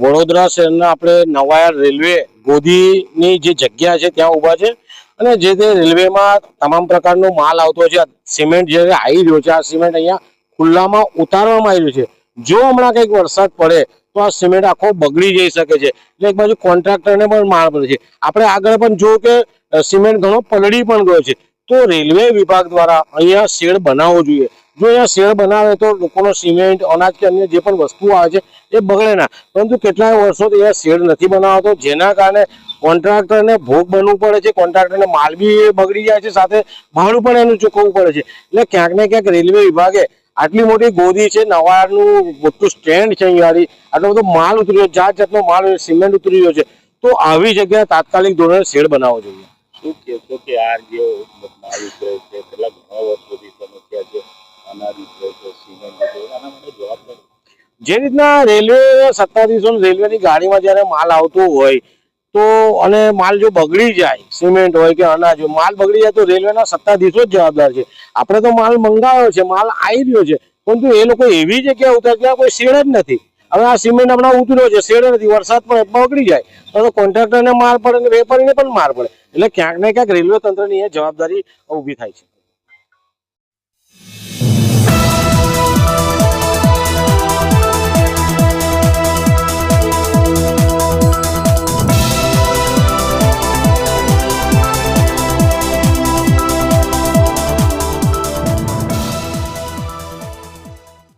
વડોદરા શહેરના આપણે નવાયા રેલવે ગોધીની જે જગ્યા છે, ત્યાં ઊભા છે. અને જે તે રેલવેમાં તમામ પ્રકારનો માલ આવતો છે. સિમેન્ટ જે આવી રહ્યો છે, આ સિમેન્ટ અહીંયા ખુલ્લામાં ઉતારવામાં આવી આવ્યું છે. જો હમણાં કંઈક વરસાદ પડે, તો આ સિમેન્ટ આખો બગડી જઈ શકે છે. એટલે એક બાજુ કોન્ટ્રાક્ટરને પણ માળ પડે છે. આપણે આગળ પણ જોયું કે સિમેન્ટ ઘણો પલળી પણ ગયો છે. તો રેલવે વિભાગ દ્વારા અહીંયા શેડ બનાવવો જોઈએ. જો અહીંયા શેડ બનાવે તો લોકોનો સિમેન્ટ, અનાજ કે અન્ય જે પણ વસ્તુઓ આવે છે, એ બગડે ના. પરંતુ કેટલાય વર્ષોથી અહીંયા શેડ નથી બનાવતો, જેના કારણે કોન્ટ્રાક્ટરને ભોગ બનવું પડે છે, કોન્ટ્રાક્ટરને માલ બી બગડી જાય છે, સાથે ભાડું પણ એનું ચૂકવવું પડે છે. એટલે ક્યાંક ને ક્યાંક રેલવે વિભાગે આટલી મોટી ગોદી છે, નવારનું મોટું સ્ટેન્ડ છે અહીંયાથી આટલો બધો માલ ઉતર્યો, જાત જાતનો માલ સિમેન્ટ ઉતરી રહ્યો છે. તો આવી જગ્યાએ તાત્કાલિક ધોરણે શેડ બનાવવો જોઈએ. શું કહેશો કે આ જે માલ ઉતરે છે કેટલા ઘણા વર્ષોથી સમસ્યા છે આના ઉતરે છે સિમેન્ટ છે આના માટે જવાબદાર જે રીતના રેલવે સત્તાધીશો રેલવેની ગાડીમાં જ્યારે માલ આવતો હોય, તો અને માલ જો બગડી જાય, સિમેન્ટ હોય કે અનાજ હોય, માલ બગડી જાય તો રેલવેના સત્તાધીશો જ જવાબદાર છે. આપણે તો માલ મંગાવ્યો છે, માલ આવી રહ્યો છે, પરંતુ એ લોકો એવી જગ્યાએ ઉતરે કોઈ શેડ જ નથી. હવે આ સિમેન્ટ હમણાં ઉતર્યો છે. શેડ નથી, વરસાદ પણ ઓગળી જાય. તો કોન્ટ્રાક્ટરને માર પડે અને વેપારીને પણ માર પડે. એટલે ક્યાંક ને ક્યાંક રેલવે તંત્રની એ જવાબદારી ઊભી થાય છે.